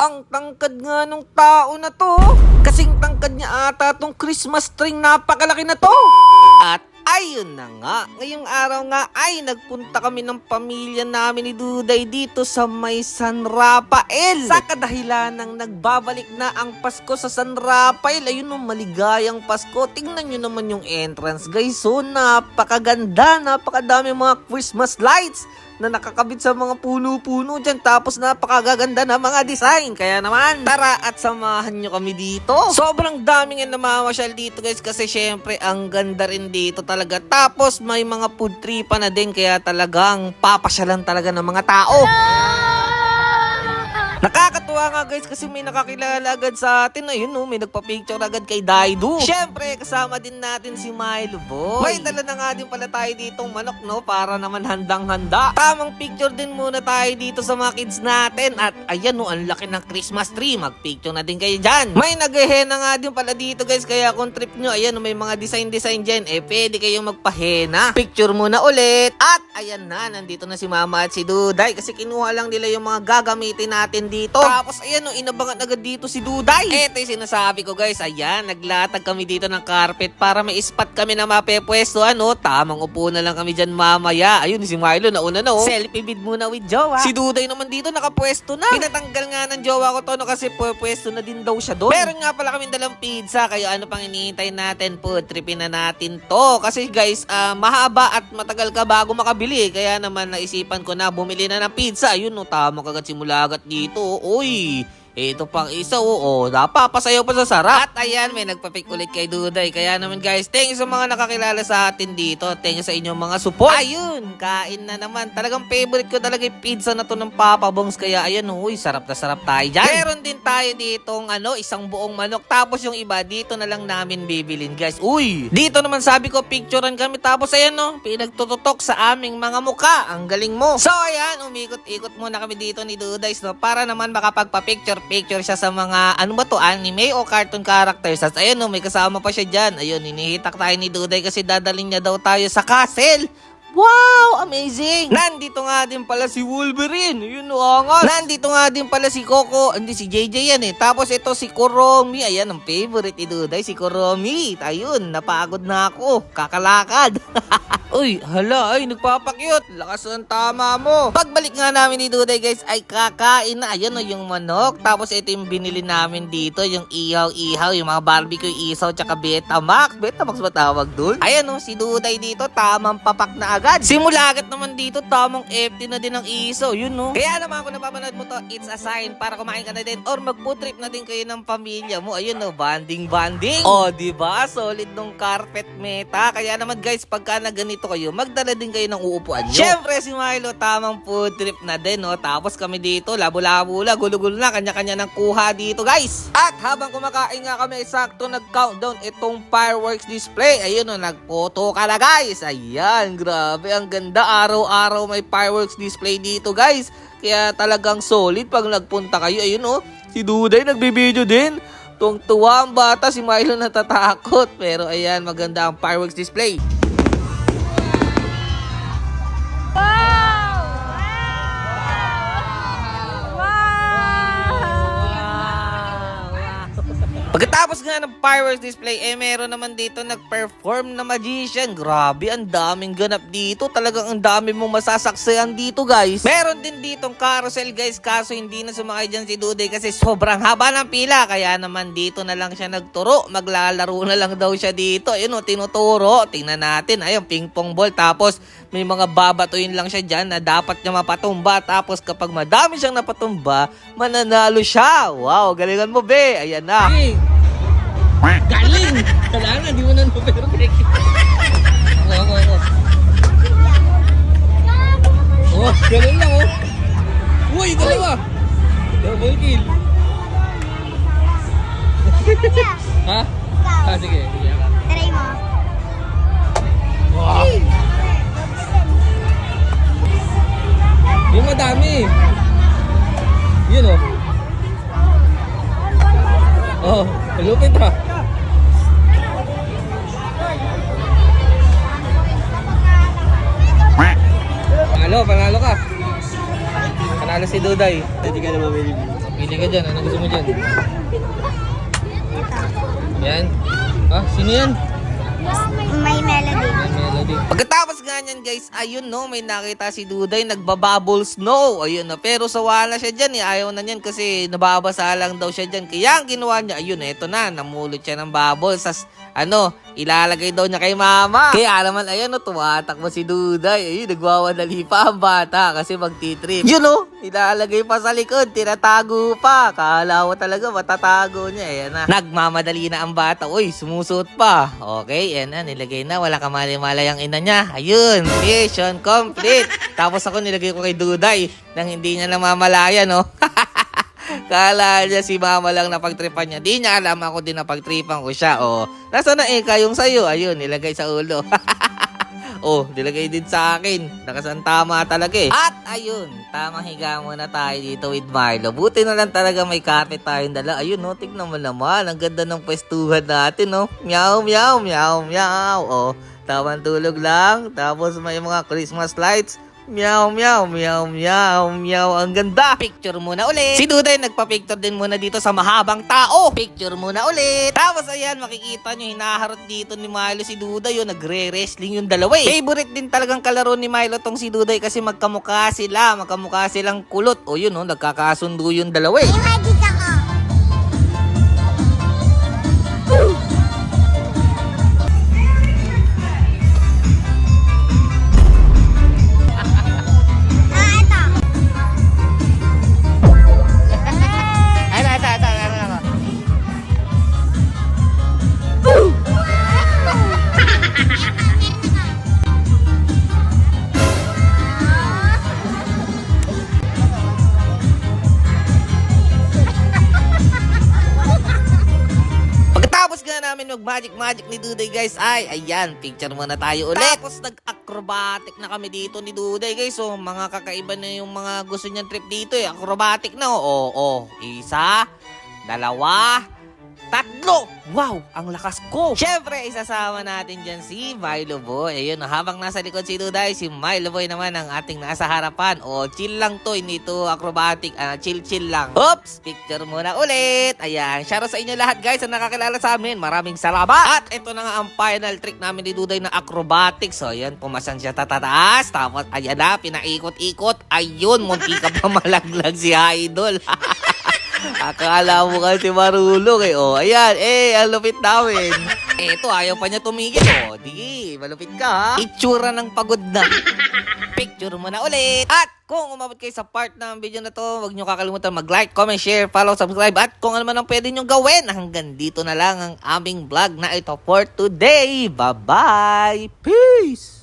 Ang tangkad nga nung tao na to. Kasing tangkad niya ata tong Christmas tree napakalaki na to. At ayun na nga, ngayong araw nga ay nagpunta kami ng pamilya namin ni Duday dito sa may San Rafael. Sa kadahilan ng nagbabalik na ang Pasko sa San Rafael, ayun no, maligayang Pasko. Tingnan nyo naman yung entrance guys, so napakaganda, napakadami mga Christmas lights na nakakabit sa mga puno-puno dyan. Tapos napakagaganda na mga design. Kaya naman, tara at samahan nyo kami dito. Sobrang daming nga namamasyal dito guys kasi syempre ang ganda rin dito talaga. Tapos may mga food tree pa na din kaya talagang papasyalan talaga ng mga tao. Nakakatuwa nga guys kasi may nakakilala agad sa atin. Ayun no, may nagpa-picture agad kay Daidu. Siyempre, kasama din natin si Milo Boy. May dala na nga din pala tayo ditong manok no, para naman handang-handa. Tamang picture din muna tayo dito sa mga kids natin. At ayan no, ang laki ng Christmas tree. Mag-picture na din kayo dyan. May naghehena nga din pala dito guys. Kaya kung trip nyo, ayan no, may mga design-design dyan. Eh, pwede kayong magpahena. Picture muna ulit. At ayan na, nandito na si Mama at si Duday. Kasi kinuha lang nila yung mga gagamitin natin dito. Tapos ayan no, inabangan agad dito si Duday. Eto yung sinasabi ko guys. Ayan, naglatag kami dito ng carpet para may spot kami na mapepwesto. Ano, tamang upo na lang kami dyan mamaya. Ayun, si Milo nauna na oh. Selfie vid muna with Jowa. Si Duday naman dito nakapwesto na. Pinatanggal nga ng Jowa ko to no kasi pwesto na din daw siya doon. Meron nga pala kami dalang pizza. Kaya ano pang iniintay natin po? Tripin na natin to. Kasi guys, ah, mahaba at matagal ka bago makabili. Kaya naman naisipan ko na bumili na ng pizza. Ayun no, tama kagat simula agad dito. Uy, TV ito pang isa, oo. Napapasayaw pa sa sarap. At ayan, may nagpapik ulit kay Duday. Kaya naman guys, thank you sa mga nakakilala sa atin dito. Thank you sa inyong mga support. Ayun, kain na naman. Talagang favorite ko talaga yung pizza na to ng Papa Bongs. Kaya ayan, uy, sarap na sarap tayo dyan. Meron din tayo ditong ano, isang buong manok. Tapos yung iba, dito na lang namin bibilin guys. Uy, dito naman sabi ko, picturean kami. Tapos ayan no, pinagtututok sa aming mga muka. Ang galing mo. So ayan, umikot-ikot muna kami dito ni Dudays no, para naman makapagpa-picture picture siya sa mga ano ba to anime o cartoon characters. At ayun no, may kasama pa siya diyan. Ayun, hinihitak tayo ni Duday kasi dadalhin niya daw tayo sa castle. Wow! Amazing! Nandito nga din pala si Wolverine. Yun o angas. Nandito nga din pala si Coco. Hindi, si JJ yan eh. Tapos ito si Kuromi. Ayan, ang favorite ni Duday, si Kuromi. Ayun, napagod na ako. Kakalakad. Uy, hala, ay, nagpapakyut. Lakas ng tama mo. Pagbalik nga namin ni Duday, guys, ay kakain na. Ayan o, yung manok. Tapos ito yung binili namin dito, yung ihaw-ihaw, yung mga barbecue isaw, tsaka Betamax. Betamax ba tawag dun? Ayan o, si Duday dito, tamang papak na agad. Simula agad naman dito, tamang empty na din ang isaw. Yun no. Kaya naman kung napapanood mo to, it's a sign para kumain ka na din or mag-food trip na din kayo ng pamilya mo. Ayun no, banding-banding. O, di ba? Solid nung carpet meta. Kaya naman guys, pagka na ganito kayo, magdala din kayo ng uupuan nyo. Siyempre, si Milo, tamang food trip na din, no? Tapos kami dito, labo-labo la, gulo-gulo na, kanya-kanya ng kuha dito, guys. At habang kumakain nga kami, sakto nag-countdown itong fireworks display. Ayun, no, nagpoto ka na, guys. Ayan, grabe, ang ganda. Araw-araw may fireworks display dito, guys. Kaya talagang solid pag nagpunta kayo. Ayun, no, si Duday nagbibideo din. Tuwang-tuwa ang bata, si Milo natatakot. Pero ayan, maganda ang fireworks display. Pagkatapos nga ng fireworks display, eh meron naman dito nag-perform na magician. Grabe, ang daming ganap dito. Talagang ang dami mong masasaksihan dito, guys. Meron din ditong carousel, guys. Kaso hindi na sumakay dyan si Duday kasi sobrang haba ng pila. Kaya naman dito na lang siya nagturo. Maglalaro na lang daw siya dito. Ayun o, tinuturo. Tingnan natin. Ayun, ping-pong ball. Tapos may mga babatuin lang siya dyan na dapat niya mapatumba. Tapos kapag madami siyang napatumba, mananalo siya. Wow, galingan mo, be. Ayan na. Galing! Kailangan, di mo na break. Ako, ako, ako. Oh, galing lang, oh. Uy, dalawa. Double kill. ha? Ah, sige. sige. Try mo. Wow. Yung madami. Yun, oh. Oh, malupit ha. Si Duday. Hindi ka na mamili. Pili ka dyan. Ano gusto mo dyan? Yan. Ah, sino yan? May melody. Yan, melody. Pagkatapos nga niyan guys, ayun no, may nakita si Duday nagbabubble snow. Ayun no, pero sawa na siya dyan eh. Ayaw na niyan kasi nababasa lang daw siya dyan. Kaya ang ginawa niya, ayun eto na, namulot siya ng bubbles. Sas, ano, ilalagay daw niya kay mama. Kaya naman, ayun no, tumatakbo si Duday. Ayun, nagwawadali pa ang bata kasi magtitrip. Yun no, ilalagay pa sa likod, tinatago pa. Kala ko talaga matatago niya. Ayan na. Nagmamadali na ang bata. Uy, sumusot pa. Okay, yan na, nilagay na. Wala kamali-malay ang ina niya. Ayun, mission complete. Tapos ako nilagay ko kay Duday nang hindi niya namamalayan, no? Kala niya si mama lang napagtripan niya. Di niya alam ako din napagtripan ko siya. Oh, nasa na eh, kayong sayo. Ayun, nilagay sa ulo. oh, nilagay din sa akin. Nakasan tama talaga eh. At ayun, tamang higa muna tayo dito with Milo. Buti na lang talaga may carpet tayong dala. Ayun, no, tignan mo naman. Ang ganda ng pwestuhan natin, no. Meow, meow, meow, meow. Oh, tamang tulog lang. Tapos may mga Christmas lights. Meow, meow, meow, meow, meow. Ang ganda. Picture muna ulit. Si Duday nagpa-picture din muna dito sa mahabang tao. Picture muna ulit. Tapos ayan, makikita nyo, hinaharot dito ni Milo si Duday. Yun, nagre-wrestling yung dalawa eh. Favorite din talagang kalaro ni Milo tong si Duday kasi magkamukha sila. Magkamukha silang kulot. O yun, oh, nagkakasundo yung dalawa eh. Mag magic magic ni Duday guys ay ayan picture muna tayo ulit. Tapos nag-acrobatic na kami dito ni Duday guys. So mga kakaiba na yung mga gusto niyang trip dito eh. Acrobatic na oh. Oh, oh. Isa, dalawa, tatlo. Wow, ang lakas ko. Syempre, isasama natin dyan si Milo Boy. Ayun, habang nasa likod si Duday, si Milo Boy naman ang ating nasa harapan. O, chill lang to, hindi to acrobatic. Ah, chill-chill lang. Oops, picture muna ulit. Ayan, shoutout sa inyo lahat guys na nakakilala sa amin. Maraming salamat. At ito na nga ang final trick namin ni Duday na acrobatic. So, ayan, pumasang siya tatataas. Tapos, ayan na, pinaikot-ikot. Ayun, munti ka pa malaglag si Idol. Akala mo kasi marulong eh. Oh, ayan. Eh, ang lupit namin. Eto, ayaw pa niya tumigil. Oh, di, malupit ka ha. Itsura ng pagod na. Picture mo na ulit. At kung umabot kayo sa part ng video na to, huwag niyo kakalimutan mag-like, comment, share, follow, subscribe. At kung ano man ang pwede nyo gawin, hanggang dito na lang ang aming vlog na ito for today. Bye-bye. Peace!